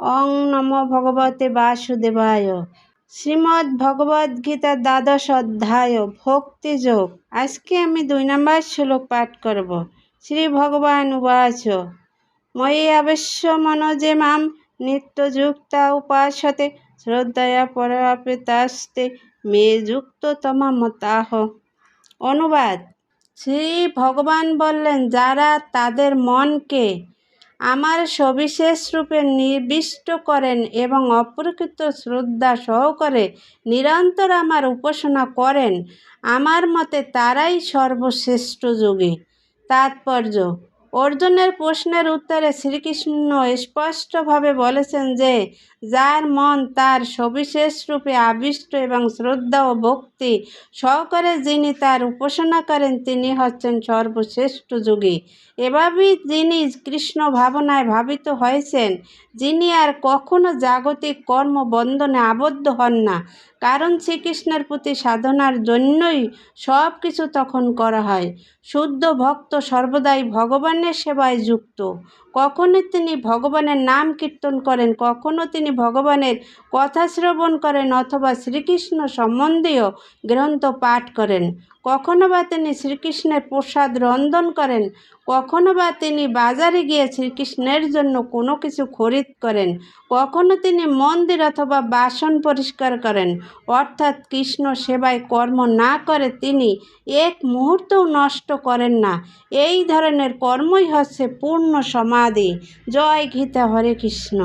অং নম ভগবতে বাসুদেবায়। শ্রীমদ্ ভগবদ গীতা দ্বাদশ অধ্যায় ভক্তিযোগ আজকে আমি দুই নম্বর শ্লোক পাঠ করব। শ্রী ভগবান উবাচ, ময়ি আবশ্য মনোজে মাম নিত্যযুক্তা উপাসতে শ্রদ্ধয়া পরাপিতাস্তে মে যুক্ত তমামতাহ। অনুবাদ, শ্রী ভগবান বললেন, যারা তাদের মনকে আমার সবিশেষ রূপে নির্দিষ্ট করেন এবং অপ্রকৃত শ্রদ্ধা সহকারে নিরন্তর আমার উপাসনা করেন। আমার মতে তারাই সর্বশ্রেষ্ঠ যোগী। তাৎপর্য অর্জুনের প্রশ্নের উত্তরে শ্রীকৃষ্ণ স্পষ্টভাবে বলেছেন যে, যার মন তার সবিশেষ রূপে আবিষ্ট এবং শ্রদ্ধা ও ভক্তি সহকারে যিনি তার উপাসনা করেন, তিনি হচ্ছেন সর্বশ্রেষ্ঠ যোগী। এভাবেই যিনি কৃষ্ণ ভাবনায় ভাবিত হয়েছেন, যিনি আর কখনো জাগতিক কর্মবন্ধনে আবদ্ধ হন না। কারণ শ্রীকৃষ্ণের প্রতি সাধনার জন্যই সব কিছু তখন করা হয়। শুদ্ধ ভক্ত সর্বদাই ভগবানের সেবায় যুক্ত। কখনো তিনি ভগবানের নাম কীর্তন করেন, কখনো তিনি ভগবানের কথা শ্রবণ করেন অথবা শ্রীকৃষ্ণ সম্বন্ধীয় গ্রন্থ পাঠ করেন। কখনো বা তিনি শ্রীকৃষ্ণের প্রসাদ রন্ধন করেন, কখনো বা তিনি বাজারে গিয়ে শ্রীকৃষ্ণের জন্য কোনো কিছু খরিদ করেন, কখনো তিনি মন্দির অথবা বাসন পরিষ্কার করেন। অর্থাৎ কৃষ্ণ সেবায় কর্ম না করে তিনি এক মুহূর্তও নষ্ট করেন না। এই ধরনের কর্মই হচ্ছে পূর্ণ সমাধি। জয় গীতা, হরে কৃষ্ণ।